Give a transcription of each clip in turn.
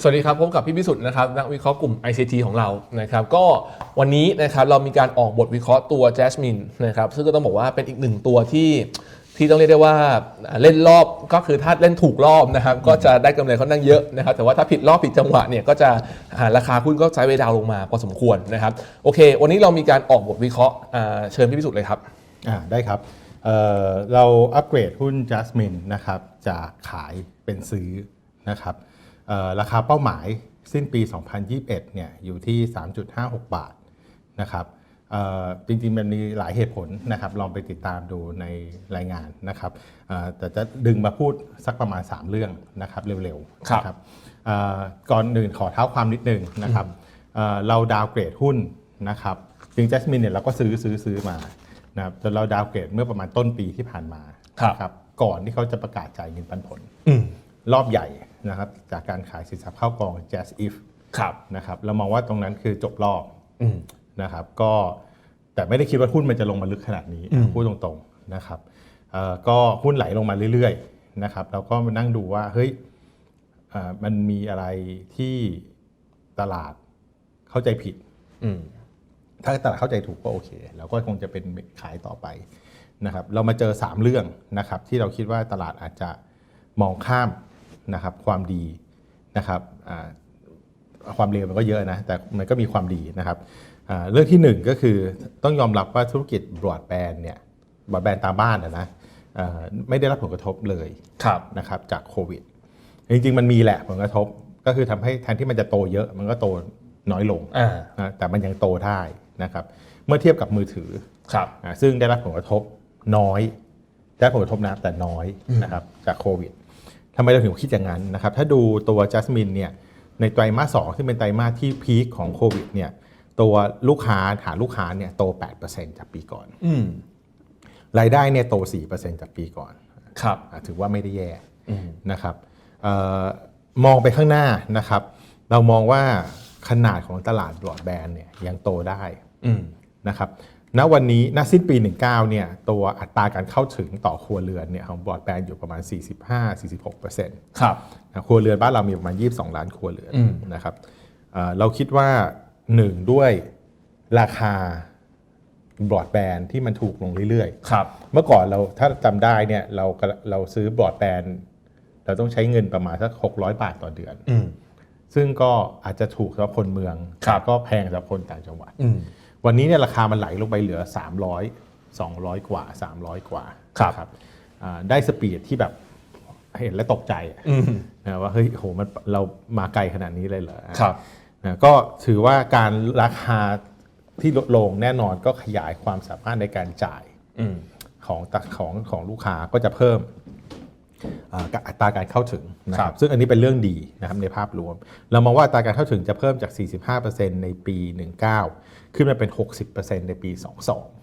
สวัสดีครับพบกับพี่พิสุทธิ์นะครับนักวิเคราะห์กลุ่ม ICT ของเรานะครับก็วันนี้นะครับเรามีการออกบทวิเคราะห์ตัว Jasmine นะครับซึ่งก็ต้องบอกว่าเป็นอีกหนึ่งตัวที่ที่ต้องเรียกได้ว่าเล่นรอบก็คือถ้าเล่นถูกรอบนะครับก็จะได้กำไรค่อนข้างเยอะนะครับแต่ว่าถ้าผิดรอบผิดจังหวะเนี่ยก็จะาราคาหุ้นก็ไซด์เวย์ดาวน์ลงมาพอสมควรนะครับโอเค วันนี้เรามีการออกบทวิเคราะห์อ่าเชิญพี่พิสุทธิ์เลยครับ อ่าได้ครับเอ่อเราอัปเกรดหุ้น Jasmine นะครับจากขายเป็นซื้อนะครับ ราคาเป้าหมายสิ้นปี 2021 เนี่ยอยู่ที่ 3.56 บาทนะครับเอ่อจริงๆมันมีหลายเหตุผลนะครับ ลองไปติดตามดูในรายงานนะครับเอ่อแต่จะดึงมาพูดสักประมาณ 3 เรื่องนะครับเร็วๆครับนะเอ่อก่อนอื่นขอเท้าความนิดนึงนะครับเอ่อเราดาวเกรดหุ้นนะครับจริง Jasmine เนี่ยเราก็ซื้อซื้อซื้อมานะครับจนเราดาวน์เกรดเมื่อประมาณต้นปีที่ผ่านมาครับนะครับก่อนที่เขาจะประกาศจ่ายเงินปันผลอืม รอบใหญ่นะครับจากการขายสินทรัพย์เข้ากอง Jazz If ครับนะครับเรามองว่าตรงนั้นคือจบรอบอืมนะครับก็แต่ไม่ได้คิดว่าหุ้นมันจะลงมาลึกขนาดนี้อืมพูดตรงๆนะครับเอ่อก็หุ้นไหลลงมาเรื่อยๆนะครับเราก็มานั่งดูว่าเฮ้ยเอ่อมันมีอะไรที่ตลาดเข้าใจผิดอืมถ้าตลาดเข้าใจถูกก็โอเคเราก็คงจะเป็นขายต่อไปนะครับ เรามาเจอ 3 เรื่องนะครับ ที่เราคิดว่าตลาดอาจจะมองข้าม นะครับความดีนะครับอ่าความเลวมันก็เยอะนะแต่มันก็มีความดีนะครับอ่าเรื่องที่ 1 ก็คือต้องยอมรับว่าธุรกิจบรอดแบนด์เนี่ยบรอดแบนด์ตามบ้านอะนะอ่าไม่ได้รับผลกระทบเลยครับนะครับจากโควิด จริง ๆ มันมีแหละผลกระทบก็คือทำให้แทนที่มันจะโตเยอะมันก็โตน้อยลงอ่านะแต่มันยังโตได้นะครับเมื่อเทียบกับมือถือครับอะซึ่งได้รับผลกระทบน้อย ได้รับผลกระทบนะแต่น้อยนะครับจากโควิด ทำไมเราถึงคิดอย่างนั้นนะครับ ถ้าดูตัว Jasmine เนี่ยในไตรมาสสองที่งเป็นไตรมาสที่พีคของโควิดเนี่ยตัวลูกค้าฐานลูกค้าเนี่ยโต 8%จากปีก่อนอืมรายได้เนี่ยโต 4%จากปีก่อนครับอะถือว่าไม่ได้แย่อืมนะครับเออมองไปข้างหน้านะครับ เรามองว่าขนาดของตลาดบรอดแบนด์เนี่ยยังโตได้อืมนะครับ ณวันนี้ณสิ้นปี 19เนี่ยตัวอัตราการเข้าถึงต่อครัวเรือนเนี่ยของบรอดแบนด์อยู่ประมาณ 45-46%นะครับครัวเรือนบ้านเรามีประมาณ 22 ล้านครัวเรือนอืมนะครับเอ่อเราคิดว่าหนึ่งด้วยราคาบรอดแบนด์ที่มันถูกลงเรื่อยๆ ครับ เมื่อก่อนเราถ้าจำได้เนี่ยเราก็เราซื้อบรอดแบนด์เราต้องใช้เงินประมาณสัก 600 บาทต่อเดือนอืมซึ่งก็อาจจะถูกสำหรับคนเมืองครับแต่ก็แพงสำหรับคนต่างจังหวัดอืม วันนี้เนี่ยราคามันไหลลงไปเหลือ 300 200 กว่า 300 กว่าครับนะอ่าได้สปีดที่แบบเห็นแล้วตกใจอะอืมนะว่าเฮ้ยโหมันเรามาไกลขนาดนี้เลยเหรอครับนะก็ถือว่าการราคาที่ลดลงแน่นอนก็ขยายความสามารถในการจ่ายอืมของตัของของลูกค้าก็จะเพิ่ม อ่าอัตราการเข้าถึงนะคครัรับบซึ่งอันนี้เป็นเรื่องดีนะครับในภาพรวม เรามองว่าอัตราการเข้าถึงจะเพิ่มจาก 45%ในปี 19 ขึ้นมาเป็น 60%ในปี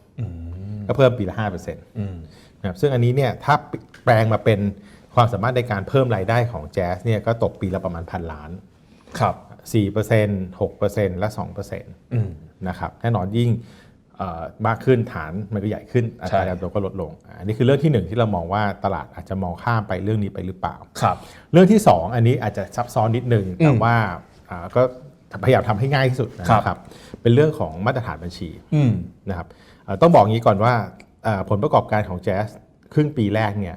22ก็เพิ่มปีละ5%อืมนะครับซึ่งอันนี้เนี่ยถ้าแปลงมาเป็นความสามารถในการเพิ่มรายได้ของแจ๊สเนี่ยก็ตกปีละประมาณพันล้านครับ4% 6%และ2%อืมนะครับแน่นอนยิ่งเอ่อ มากขึ้นฐานมันก็ใหญ่ขึ้นอัตราใช่การโตก็ลดลงอ่าอันนี้คือเรื่องที่หนึ่งที่เรามองว่าตลาดอาจจะมองข้ามไปเรื่องนี้ไปหรือเปล่าครับ เรื่องที่สองอันนี้อาจจะซับซ้อนนิดนึงอืมแต่ว่าอ่าก็พยายามทำให้ง่ายที่สุดนะครับครับเป็นเรื่องของมาตรฐานบัญชีอืมนะครับเอ่อต้องบอกงี้ก่อนว่าอ่าผลประกอบการของแจ๊สครึ่งปีแรกเนี่ย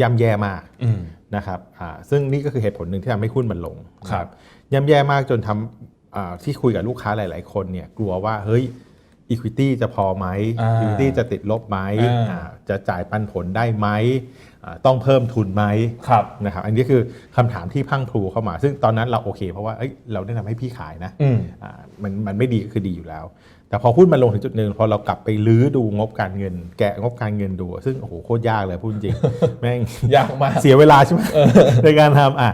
ย่ำแย่มากอืมนะครับอ่าซึ่งนี่ก็คือเหตุผลหนึ่งที่ทำให้หุ้นมันลงครับนะย่ำแย่มากจนทำอ่าที่คุยกับลูกค้าหลาย ๆ คนเนี่ยกลัวว่าเฮ้ย Equity จะพอไหมอ่า Equity จะติดลบไหมอ่าอ่าจะจ่ายปันผลได้ไหมอ่าต้องเพิ่มทุนไหมครับนะครับอันนี้คือคำถามที่พรังพรูเข้ามา ซึ่งตอนนั้นเราโอเค เพราะว่าเอ้ยเราได้ทำให้พี่ขายนะอืมอ่ามันมันไม่ดีก็คือดีอยู่แล้ว แต่พอหุ้นมันลงถึงจุดหนึ่งพอเรากลับไปลื้อดูงบการเงิน แกะงบการเงินดู ซึ่งโอ้โหโคตรยากเลยพูดจริงแม่งยากมากเสียเวลาใช่ไหมในการทำอะ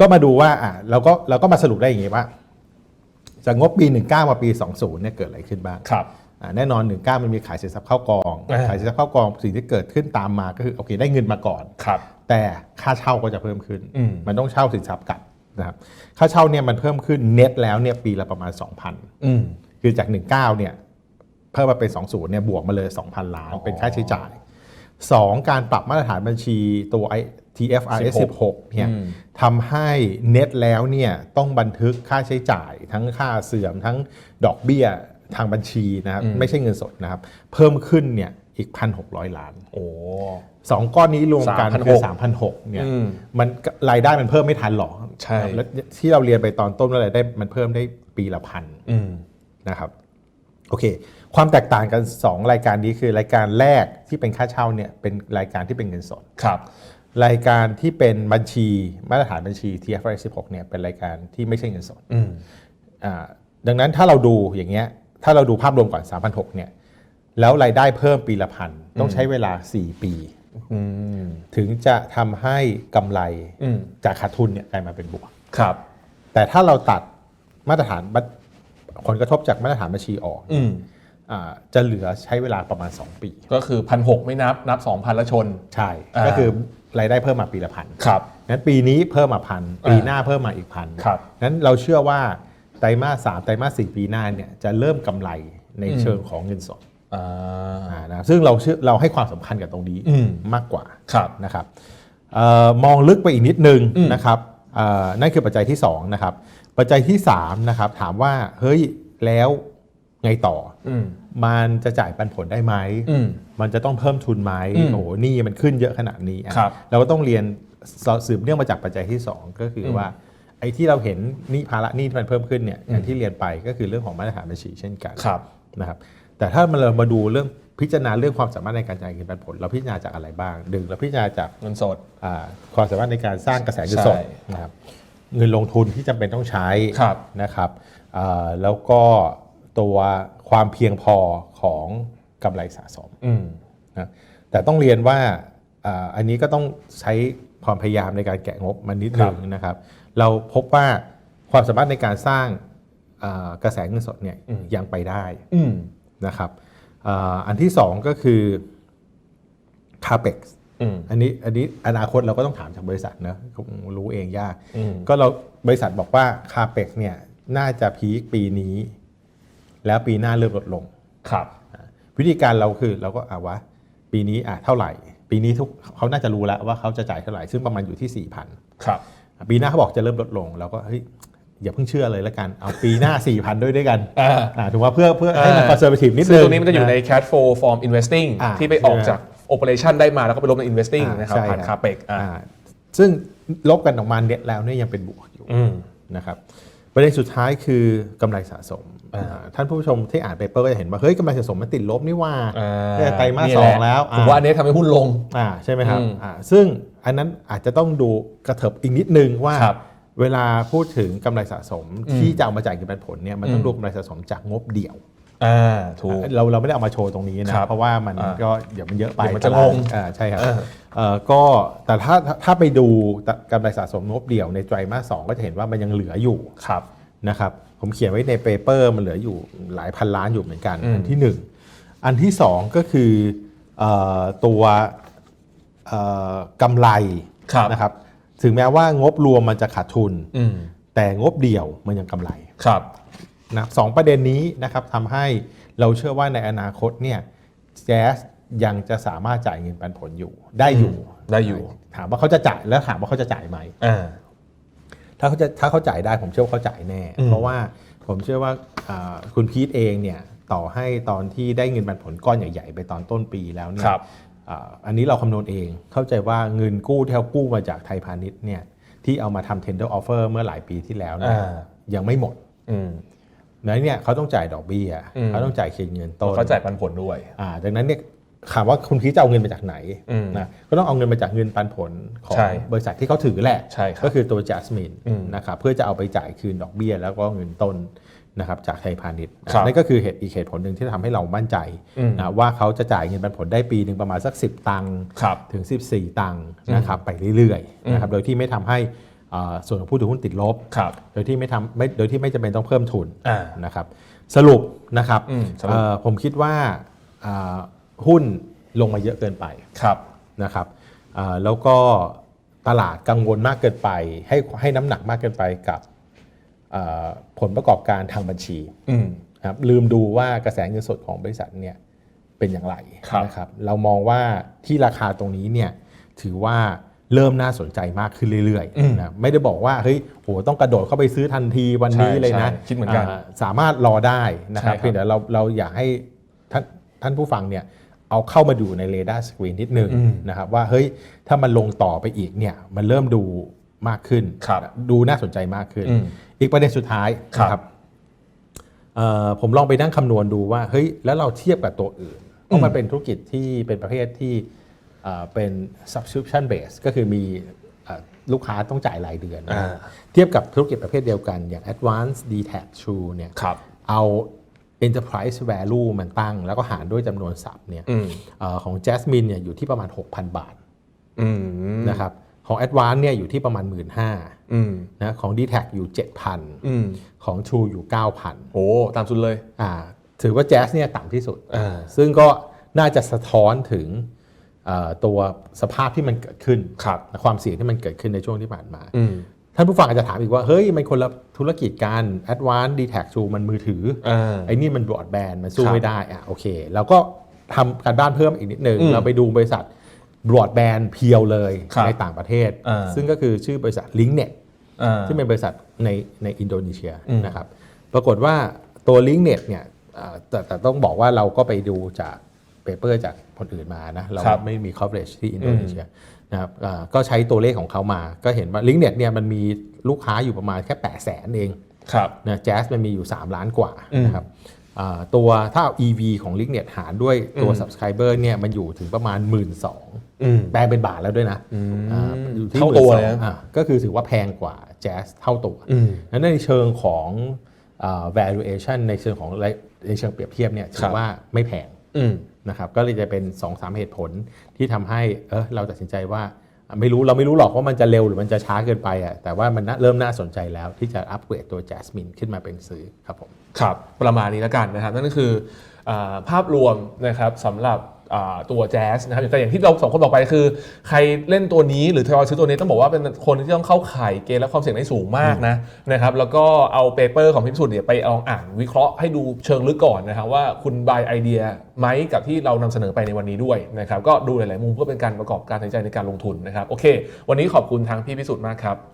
ก็มาดูว่าอะเราก็เราก็มาสรุปได้อย่างงี้ว่า จากงบปี 19 มาปี 20 เนี่ยเกิดอะไรขึ้นบ้างครับอะแน่นอน 19 มันมีขายสินทรัพย์เข้ากองอ่าขายสินทรัพย์เข้ากองสิ่งที่เกิดขึ้นตามมาก็คือโอเคได้เงินมาก่อนครับแต่ค่าเช่าก็จะเพิ่มขึ้นอืมมันต้องเช่าสินทรัพย์กลับนะครับค่าเช่าเนี่ยมันเพิ่มขึ้นเน็ตแล้วเนี่ยปีละประมาณ 2,000อืมคือจาก 19 เนี่ยเพิ่มมาเป็น 20 เนี่ยบวกมาเลย 2,000 ล้านอ๋อเป็นค่าใช้จ่าย สองการปรับมาตรฐานบัญชีตัว I- TFRS 16เนี่ยอืมทำให้เน็ตแล้วเนี่ยต้องบันทึกค่าใช้จ่าย ทั้งค่าเสื่อมทั้งดอกเบี้ยทางบัญชีนะครับไม่ใช่เงินสดนะครับ เพิ่มขึ้นเนี่ยอีก 1,600 ล้าน โอ้สองก้อนนี้รวมกัน3,600คือ3,600เนี่ยอืมมันรายได้มันเพิ่มไม่ทันหรอกใช่แล้วที่เราเรียนไปตอนต้นว่ารายได้มันเพิ่มได้ปีละพันอืมนะครับโอเคความแตกต่างกัน 2 รายการนี้คือรายการแรกที่เป็นค่าเช่าเนี่ยเป็นรายการที่เป็นเงินสดครับ รายการที่เป็นบัญชีมาตรฐานบัญชี TFRS 16เนี่ยเป็นรายการที่ไม่ใช่เงินสดอืมอ่าดังนั้นถ้าเราดูอย่างเงี้ยถ้าเราดูภาพรวมก่อน 3,600เนี่ยแล้วรายได้เพิ่มปีละพันต้องใช้เวลา 4 ปีอืมถึงจะทำให้กำไรอืมจากขาดทุนเนี่ยกลายมาเป็นบวกครับ แต่ถ้าเราตัดมาตรฐานบัญ ผลกระทบจากมาตรฐานบัญชีออกอืมอ่าจะเหลือใช้เวลาประมาณ 2 ปี ก็คือพันหกไม่นับนับสองพันละชน ใช่ อ่า ก็คือรายได้เพิ่มมาปีละพันครับงั้นปีนี้เพิ่มมาพันอ่าปีหน้าเพิ่มมาอีกพันครับงั้นเราเชื่อว่าไตรมาสสามไตรมาสสี่ปีหน้าเนี่ยจะเริ่มกำไรในเชิงของเงินสดอ่า อ่านะซึ่งเราเชื่อเราให้ความสำคัญกับตรงนี้อืม มากกว่า ครับ นะครับเออมองลึกไปอีกนิดนึงอืมนะครับเอ่อ นั่นคือปัจจัยที่2นะครับปัจจัยที่3นะครับถามว่าเฮ้ยแล้วไงต่ออืมมันจะจ่ายปันผลได้ไหมอืมมันจะต้องเพิ่มทุนไหมอืมโอ้โหหนี่มันขึ้นเยอะขนาดนี้อะครับเราก็ต้องเรียนสสืบเนื่องมาจากปัจจัยที่ 2 ก็คืออมว่าไอ้ที่เราเห็นหนี่ภาระหนี้ที่มันเพิ่มขึ้นเนี่ยอย่างที่เรียนไปก็คือเรื่องของมาตรฐานบัญชีเช่นกันครับนะครับ แต่ถ้ามันเรามาดูเรื่อง พิจารณาเรื่องความสามารถในการจ่ายเงินปันผล เราพิจารณาจากอะไรบ้างหนึ่งเราพิจารณาจากเงินสดอ่าความสามารถในการสร้างกระแสเงินสดใช่ นะครับเงินลงทุนที่จำเป็นต้องใช้ครับ นะครับอ่าแล้วก็ตัวความเพียงพอของกำไรสะสม อืม นะแต่ต้องเรียนว่าอ่าอันนี้ก็ต้องใช้ความพยายามในการแกะงบมันนิดนึงนะครับ เราพบว่าความสามารถในการสร้างอ่ากระแสเงินสดเนี่ยยังไปได้อืม นะครับ อ่าอันที่สองก็คือ CAPEX อืมอันนี้อันนี้อนาคตเราก็ต้องถามจากบริษัทนะคงรู้เองยากอืมก็เราบริษัทบอกว่า CAPEX เนี่ยน่าจะพีคปีนี้ แล้วปีหน้าเริ่มลดลงครับวิธีการเราคือเราก็อ่าวะปีนี้อะเท่าไหร่ ปีนี้ทุกเขาน่าจะรู้แล้วว่าเขาจะจ่ายเท่าไหร่ซึ่งประมาณอยู่ที่4,000ครับปีหน้าเขาบอกจะเริ่มลดลงเราก็เฮ้ย อย่าเพิ่งเชื่อเลยแล้วกัน เอาปีหน้า 4,000 ด้วยด้วยกันอ่าอ่าถูกว่าเพื่อเพื่อให้มันอ่า conservative นิดซึ่นึงงตรงนี้มันจะอยู่ใน cash flow from investing อ่าที่ไปออกจาก operation ได้มาแล้วก็ไปลงใน investing อ่านะครับใช่ผ่านครับ capex อ่าอ่าซึ่งลบกันออกมาเน็ตแล้วเนี่ยยังเป็นบวกอยู่อืมนะครับประเด็นสุดท้ายคือกำไรสะสมอ่าอ่าท่านผู้ชมที่อ่านเปเปอร์ก็จะเห็นว่า เฮ้ยกำไรสะสมมันติดลบนี่ว่าอ่าเนี่ยไตรมาสนี่สแหอละงแล้วผมว่าอันนี้ทำให้หุ้นลงอ่าใช่ไหมครับอืมอ่าซึ่งอันนั้นอาจจะต้องดูกระเถิบอีกนิดนึงว่าครับ เวลาพูดถึงกำไรสะสมที่จะเอามาจ่ายเงินปันผลเนี่ยมันต้องอืมดูกำไรสะสมจากงบเดี่ยวอ่าถูกเราเราไม่ได้เอามาโชว์ตรงนี้นะครับเพราะว่ามันอ่าก็เดี๋ยวมันเยอะไปเดี๋ยวมันจะตลาดงงอ่าใช่ครับเออเอ่อก็แต่ถ้าถ้าถ้าไปดูกำไรสะสมงบเดี่ยวในไตรมาสสองก็จะเห็นว่ามันยังเหลืออยู่ครับนะครับผมเขียนไว้ในเปเปอร์มันเหลืออยู่หลายพันล้านอยู่เหมือนกันอืมอันที่หนึ่งอันที่สองก็คือเออตัวเอ่อกำไรครับนะครับ ถึงแม้ว่างบรวมมันจะขาดทุนอืมแต่งบเดี่ยวมันยังกำไรครับนะครับสองประเด็นนี้นะครับทำให้เราเชื่อว่าในอนาคตเนี่ยแจ๊สยังจะสามารถจ่ายเงินปันผลอยู่ ได้อยู่ได้อยู่ ถามว่าเขาจะจ่ายแล้วถามว่าเขาจะจ่ายไหมอ่าถ้าเขาจะถ้าเขาจ่ายได้ผมเชื่อว่าเขาจ่ายแน่อืมเพราะว่าผมเชื่อว่าอ่าคุณพีทเองเนี่ยต่อให้ตอนที่ได้เงินปันผลก้อนใหญ่ ๆ ไปตอนต้นปีแล้วเนี่คยรับ อ่าอันนี้เราคำนวณเองเข้าใจว่าเงินกู้ที่เขากู้มาจากไทยพาณิชย์เนี่ยที่เอามาทำ tender offer เมื่อหลายปีที่แล้วเนี่ยอ่ายังไม่หมดอืมนั้นเนี่ยเขาต้องจ่ายดอกเบี้ยอืมเขาต้องจ่ายคืนเงินต้นเขาจ่ายปันผลด้วยอ่าดังนั้นเนี่ยถามว่าคุณพีทจะเอาเงินมาจากไหนอืมนะก็ต้องเอาเงินมาจากเงินปันผลของใช่บริษัทที่เขาถือแหละใช่ครับก็คือตัว Jasmine อืมนะครับเพื่อจะเอาไปจ่ายคืนดอกเบี้ยแล้วก็เงินต้น นะครับจากไทยพาณิชย์ครับนั่นก็คือเหตุอีกเหตุผลหนึ่งที่ทำให้เรามั่นใจอืมนะว่าเขาจะจ่ายเงินปันผลได้ปีหนึ่งประมาณสัก 10 ตังค์ครับถึง 14 ตังค์นะครับไปเรื่อยๆนะครับโดยที่ไม่ทำให้อ่าส่วนของผู้ถือหุ้นติดลบครับโดยที่ไม่ทำไม่โดยที่ไม่จำเป็นต้องเพิ่มทุนอ่านะครับสรุปนะครับอืมสรุปเอ่อผมคิดว่าอ่าหุ้นลงมาเยอะเกินไปครับนะครับอ่าแล้วก็ตลาดกังวลมากเกินไป ให้ให้น้ำหนักมากเกินไปกับอ่า ผลประกอบการทางบัญชีอืมนะครับลืมดูว่ากระแสเงินสดของบริษัทเนี่ยเป็นอย่างไรครับนะครับเรามองว่าที่ราคาตรงนี้เนี่ยถือว่าเริ่มน่าสนใจมากขึ้นเรื่อยอืมๆนะไม่ได้บอกว่าเฮ้ยโหต้องกระโดดเข้าไปซื้อทันทีวันนี้ใช่เลยนะใช่คิดเหมือนกันาสามารถรอได้นะครับใช่ครับเพียงแต่เราเราอยากให้ท่านท่านผู้ฟังเนี่ยเอาเข้ามาดูในเรดาร์สกรีนนิดนึงอืมนะครับว่าเฮ้ยถ้ามันลงต่อไปอีกเนี่ยมันเริ่มดู มากขึ้นครับดูน่าสนใจมากขึ้นอืมอีกประเด็นสุดท้ายครับนะครับเอ่อผมลองไปนั่งคำนวณดูว่าเฮ้ยแล้วเราเทียบกับตัวอื่นเพราะมันเป็นธุรกิจที่เป็นประเภทที่เอ่อเป็น subscription base ก็คือมีเอ่อลูกค้าต้องจ่ายรายเดือนนะอ่าเทียบกับธุรกิจประเภทเดียวกันอย่าง Advance d t a c True เนี่ยครับเอา enterprise value มันตั้ง แล้วก็หารด้วยจำนวนสับเนี่ยอืมเอ่อของ Jasmine เนี่ยอยู่ที่ประมาณ 6,000 บาทอืมนะครับ ของ Advance เนี่ยอยู่ที่ประมาณ 1 5ื่นอืมนะของ d t a c อยู่ 7,000อืมของ True อยู่ 9,000 โอ้ตามสุดเลยอ่าถือว่า Jazz เนี่ยต่ำที่สุดอ่าซึ่งก็น่าจะสะท้อนถึงเอ่อตัวสภาพที่มันเกิดขึ้นครับความเสี่ยงที่มันเกิดขึ้นในช่วงที่ผ่านมาอืมท่านผู้ฟังอาจจะถามอีกว่า เฮ้ย มันคนละธุรกิจกัน Advance d t a c True มันมือถืออ่าไอ้นี่มันบรอดแบนด์มันสู้ครับไม่ได้อะโอเคเราก็ทำการบ้านเพิ่มอีกนิดนึงอืมเราไปดูบริษัท บรอดแบนด์เพียวเลยครับในต่างประเทศอ่าซึ่งก็คือชื่อบริษัท LinkNet อ่าซึ่งเป็นบริษัทในในอินโดนีเซียอืมนะครับปรากฏว่าตัว LinkNet เนี่ยอ่าแต่แต่ต้องบอกว่าเราก็ไปดูจากเปเปอร์จากคนอื่นมานะเราครับไม่มี coverage ที่อินโดนีเซียนะครับอ่าก็ใช้ตัวเลขของเขามา ก็เห็นว่า LinkNet เนี่ยมันมีลูกค้าอยู่ประมาณแค่ 8 0 0 0 0 0เองครับนะแจ๊สมันมีอยู่ 3 ล้านกว่าอืมนะครับอ่าตัวถ้าเอา EV ของ LinkNet หารด้วยตัวอืม subscriber เนี่ยมันอยู่ถึงประมาณ 1 2ื่นอืม แปลงเป็นบาทแล้วด้วยนะอืมอ่าอยู่ที่เท่าตัว12,000เลยนะอ่าก็คือถือว่าแพงกว่าแจ๊สเท่าตัวอืมนั้นในเชิงของอ่า valuation ในเชิงของในเชิงเปรียบเทียบเนี่ยถืครัอบว่าไม่แพงอืมนะครับก็เลยจะเป็น2-3เหตุผลที่ทำให้เออเราตัดสินใจว่าอะไม่รู้เราไม่รู้หรอกว่ามันจะเร็วหรือมันจะช้าเกินไปอะแต่ว่ามันน่าเริ่มน่าสนใจแล้วที่จะอัปเกรดตัว Jasmine ขึ้นมาเป็นซื้อครับผมครับประมาณนี้แล้วกันนะครับนั่นก็คืออาภาพรวมนะครับสำหรับอ่า ตัวแจ๊สนะครับแต่อย่างที่เราสองคนบอกไปคือ ใครเล่นตัวนี้หรือทยอยซื้อตัวนี้ต้องบอกว่าเป็นคนที่ต้องเข้าข่ายเกณฑ์และความเสี่ยงได้สูงมากนะนะครับแล้วก็เอาเปเปอร์ของพิพิสุทธิ์เนี่ยไปลองอ่านวิเคราะห์ให้ดูเชิงลึกก่อนนะครับว่าคุณบายไอเดียไหมกับที่เรานำเสนอไปในวันนี้ด้วยนะครับก็ดูหลาย ๆ มุมเพื่อเป็นการประกอบการตัดสินใจในการลงทุนนะครับโอเค วันนี้ขอบคุณทางพี่พิสุทธิ์มากครับ